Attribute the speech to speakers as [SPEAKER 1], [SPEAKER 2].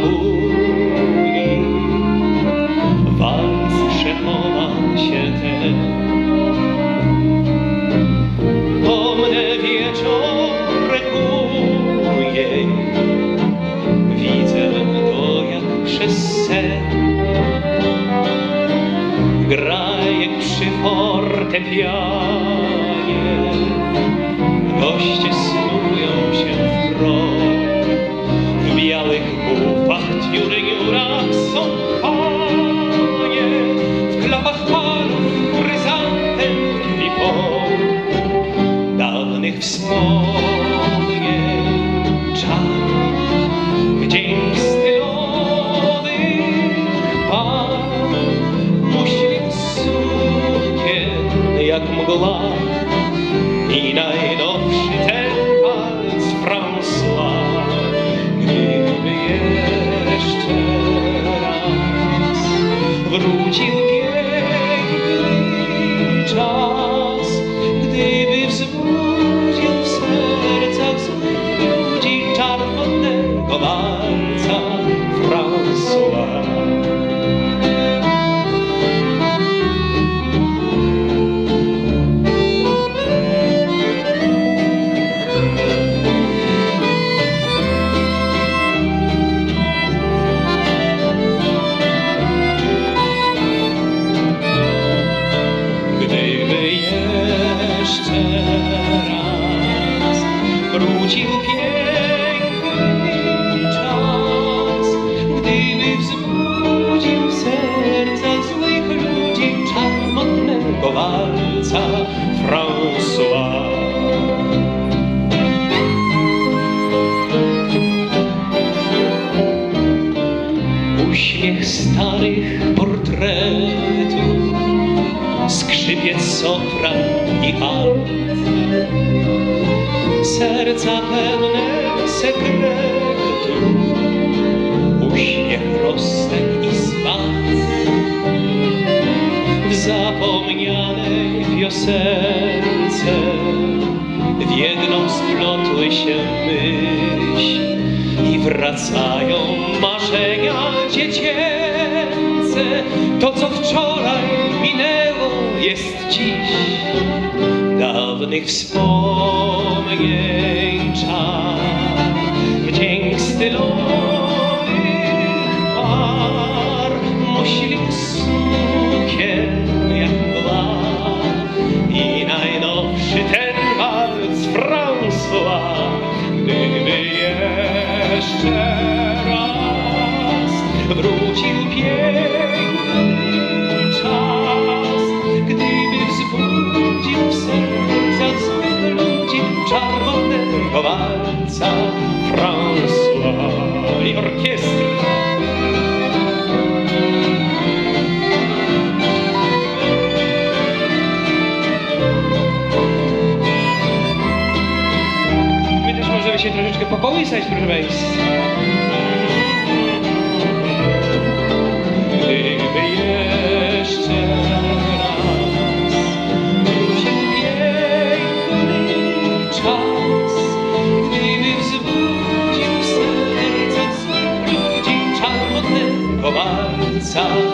[SPEAKER 1] bóli. Walc Szechowa się ten. Pomnę wieczorek jej, widzę go jak przez sen. Gra przy fortepianie, goście snują się dawnych wspomnień czar. Dzień stylowych par muśli sukien jak mgła i najnowszy ten walc François. Gdyby jeszcze raz wrócił wrócił piękny czas, gdyby wzbudził w sercach złych ludzi czar modnego walca François. Uśmiech starych portretów skrzypiec, sopran i alt. Serca pełne sekretu, uśmiech rostek i swat. W zapomnianej piosence w jedną splotły się myśli i wracają marzenia dziecięce. To, co wczoraj minęło, jest dziś dawnych wspomnień czar. Wdzięk stylowych par muśli sukien jak i najnowszy ten walc François. Gdyby jeszcze raz wrócił piękny François i. My też możemy się troszeczkę pokołysać, proszę Państwa. pensar.